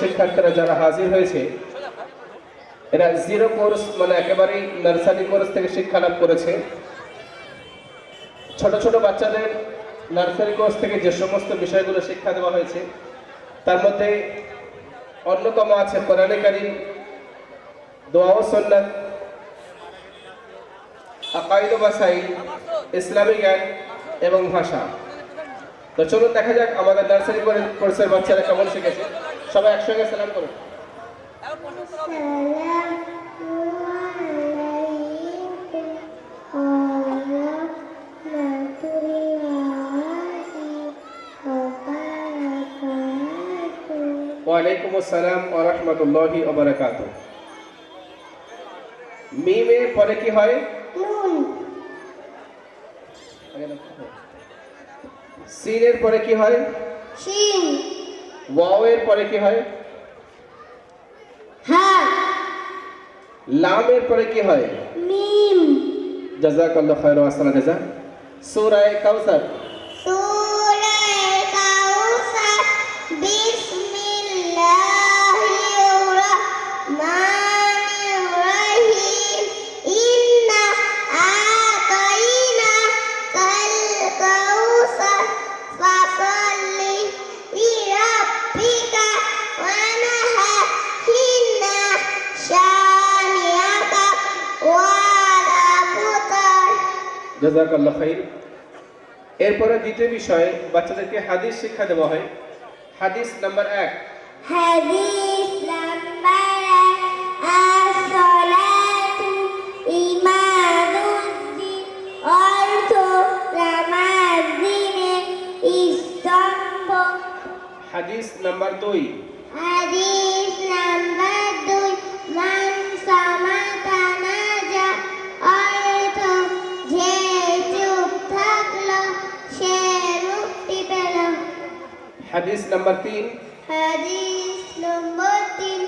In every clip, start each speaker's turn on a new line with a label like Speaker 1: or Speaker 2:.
Speaker 1: শিক্ষার্থীরা যারা হাজির হয়েছে, এরা জিরো কোর্স মানে একেবারেই নার্সারি কোর্স থেকে শিক্ষা লাভ করেছে। ছোট ছোট বাচ্চাদের নার্সারি কোর্স থেকে যে সমস্ত বিষয়গুলো শিক্ষা দেওয়া হয়েছে, তার মধ্যে অন্যতম আছে কোরআনে কারিম, দোয়া ও আকাইদ ও ইসলামী জ্ঞান এবং ভাষা। তো চলুন দেখা যাক আমাদের নার্সারি কোর্সের বাচ্চারা কেমন শিখেছে। সবাই একসঙ্গে সালাম করুন ওয়ালাইকুম আসসালাম ওয়া রাহমাতুল্লাহি ওয়া বারাকাতুহু। মিমের পরে কি হয়? সিনের পরে কি হয়? ওয়াও এর পরে কি হয়? লামের পরে কি হয়? জাযাকাল্লাহু খায়রা ওয়া আহসানা জাযা। সূরা কাউসার জাজাকাল্লা খাইর। এরপরে দ্বিতীয় বিষয় বাচ্চাদেরকে হাদিস শিক্ষা দেওয়া হয়। হাদিস নাম্বার এক। হাদিস নাম্বার দুই।
Speaker 2: হাদিস
Speaker 1: হাদিস নাম্বার তিন।
Speaker 2: হাদিস নাম্বার তিন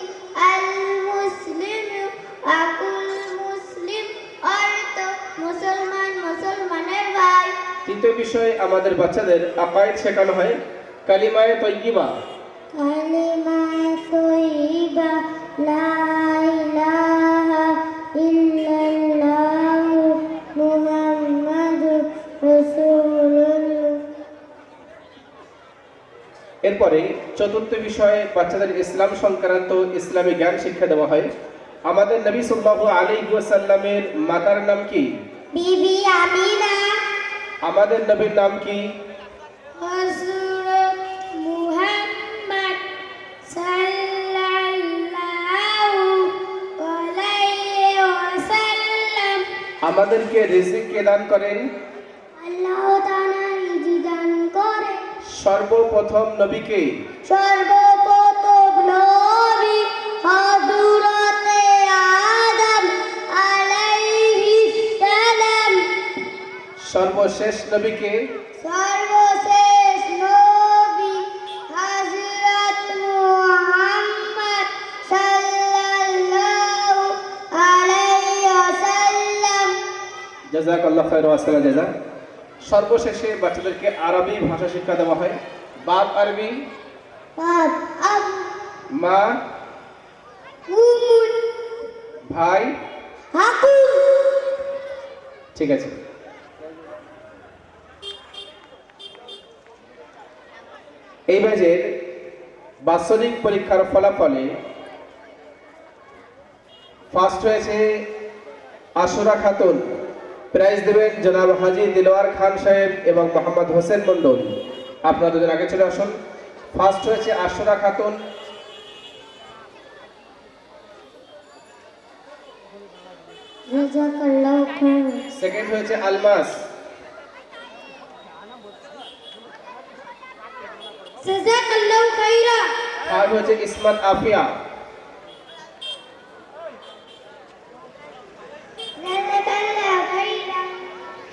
Speaker 2: আল মুসলিম আকুল মুসলিম অর্থ মুসলমান মুসলমানের ভাই।
Speaker 1: তৃতীয় বিষয় আমাদের বাচ্চাদের আকায়েদ শেখানো হয় কালিমায়ে তৈয়িবা।
Speaker 2: কালিমা
Speaker 1: এরপরে চতুর্থ বিষয়ে বাচ্চাদের ইসলাম সংক্রান্ত ইসলামী জ্ঞান শিক্ষা দেওয়া হয়। আমাদের নবী সাল্লাল্লাহু আলাইহি ওয়াসাল্লামের মাতার নাম কি?
Speaker 2: বিবি আমিনা।
Speaker 1: আমাদের নবীর নাম কি?
Speaker 2: হযরত মুহাম্মদ সাল্লাল্লাহু আলাইহি ওয়াসাল্লাম।
Speaker 1: আমাদেরকে রিজিক কে দান করেন? সর্বপ্রথম নবীকে
Speaker 2: সর্বপ্রথম নবী হযরতে আদম আলাইহিস সালাম।
Speaker 1: সর্বশেষ নবীকে
Speaker 2: সর্বশেষ নবী হযরত মুহাম্মদ সাল্লাল্লাহু আলাইহি ওয়াসাল্লাম।
Speaker 1: খায়র ওয়াসাল্লাম জাজা। সর্বশেষে বাচ্চাদেরকে আরবি ভাষা শিক্ষা দেওয়া হয়। বাপ আরবি। মা। ভাই। ঠিক আছে। এই ব্যাচের বাৎসরিক পরীক্ষার ফলাফলে ফার্স্ট হয়েছে আশুরা খাতুন। প্রাইজ দেবেন জনাব হাজি দিলওয়ার খান সাহেব এবং মোহাম্মদ হোসেন মন্ডল আপনারা দুজন আগে চলে আসুন। ফার্স্ট হয়েছে আশুরা খাতুন। সেকেন্ড হয়েছে আলমাস। থার্ড হয়েছে ইসমাত আফিয়া
Speaker 2: জাযাকাল্লাহু খাইরা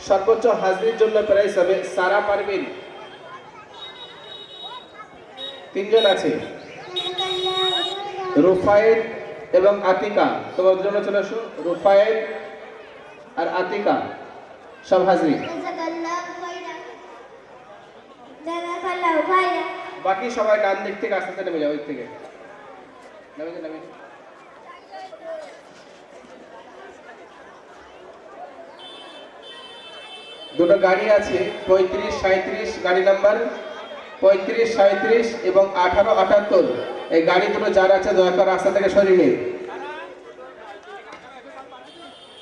Speaker 1: সর্বোচ্চ হাজির জন্য প্রাইজ হবে সারা পারবিন। তিনজন আছে। রুফায়েদ এবং আতিকা। তোমার জন্য চলে আসো। রুফায়েদ আর আতিকা। সব হাজির। বাকি সবাই ডান দিক থেকে আস্তে আস্তে নেমে যাও, ওই থেকে। নামিয়ে দিন। দুটো গাড়ি আছে, পঁয়ত্রিশ সাঁত্রিশ গাড়ি নাম্বার পঁয়ত্রিশ সাঁত্রিশ এবং আঠারো, আটাত্তর। এই গাড়ি দুটো যার আছে, দয়া করে রাস্তা থেকে সরিয়ে নিন।